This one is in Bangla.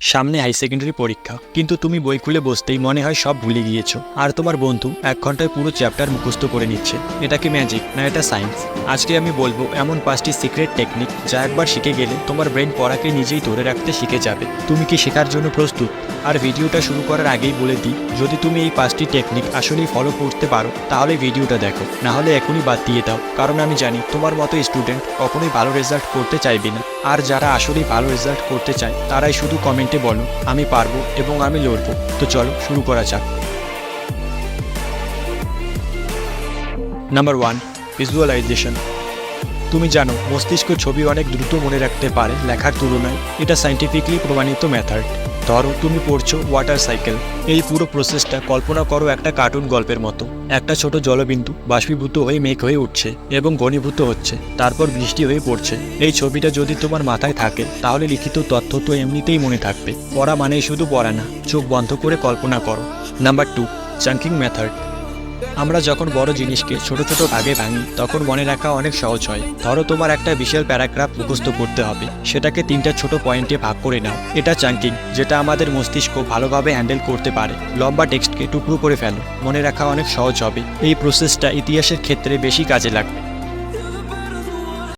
সামনে হাই সেকেন্ডারি পরীক্ষা। কিন্তু তুমি বই খুলে বসতেই মনে হয় সব ভুলে গিয়েছো। আর তোমার বন্ধু এক ঘন্টায় পুরো চ্যাপ্টার মুখস্থ করে নিচ্ছে। এটা কি ম্যাজিক না এটা সায়েন্স আজকে আমি বলব এমন পাঁচটি সিক্রেট টেকনিক যা একবার শিখে গেলে তোমার ব্রেন পড়াকে নিজেই ধরে রাখতে শিখে যাবে। তুমি কি শেখার জন্য প্রস্তুত? আর ভিডিওটা শুরু করার আগেই বলে দিই, যদি তুমি এই পাঁচটি টেকনিক আসলেই ফলো করতে পারো, তাহলে ভিডিওটা দেখো, না হলে এখনই বাদ দিয়ে দাও, কারণ আমি জানি তোমার মতো স্টুডেন্ট কখনোই ভালো রেজাল্ট করতে চাইবে না। আর যারা আসলেই ভালো রেজাল্ট করতে চায়, তারাই শুধু কমেন্টে বলো, আমি পারব এবং আমি লড়বো। তো চলো, শুরু করা যাক। নাম্বার ওয়ান ভিজুয়ালাইজেশন তুমি জানো, মস্তিষ্ক ছবি অনেক দ্রুত মনে রাখতে পারে লেখার তুলনায়, এটা সাইন্টিফিকলি প্রমাণিত মেথড ধরো, তুমি পড়ছো ওয়াটার সাইকেল এই পুরো প্রসেসটা কল্পনা করো একটা কার্টুন গল্পের মতো। একটা ছোট জলবিন্দু বাষ্পীভূত হয়ে মেঘ হয়ে উঠছে এবং ঘনীভূত হচ্ছে, তারপর বৃষ্টি হয়ে পড়ছে। এই ছবিটা যদি তোমার মাথায় থাকে, তাহলে লিখিত তথ্য তো এমনিতেই মনে থাকবে। পড়া মানেই শুধু পড়া না, চোখ বন্ধ করে কল্পনা করো। নাম্বার টু চাঙ্কিং মেথড আমরা যখন বড় জিনিসকে ছোট ছোট ভাগে ভাঙি, তখন মনে রাখা অনেক সহজ হয়। ধরো তোমার একটা বিশাল প্যারাগ্রাফ মুখস্থ করতে হবে। সেটাকে তিনটা ছোট পয়েন্টে ভাগ করে নাও। এটা চাঙ্কিং, যেটা আমাদের মস্তিষ্ক ভালোভাবে হ্যান্ডেল করতে পারে। লম্বা টেক্সটকে টুকরো করে ফেলো। মনে রাখা অনেক সহজ হবে। এই প্রসেসটা ইতিহাসের ক্ষেত্রে বেশি কাজে লাগবে।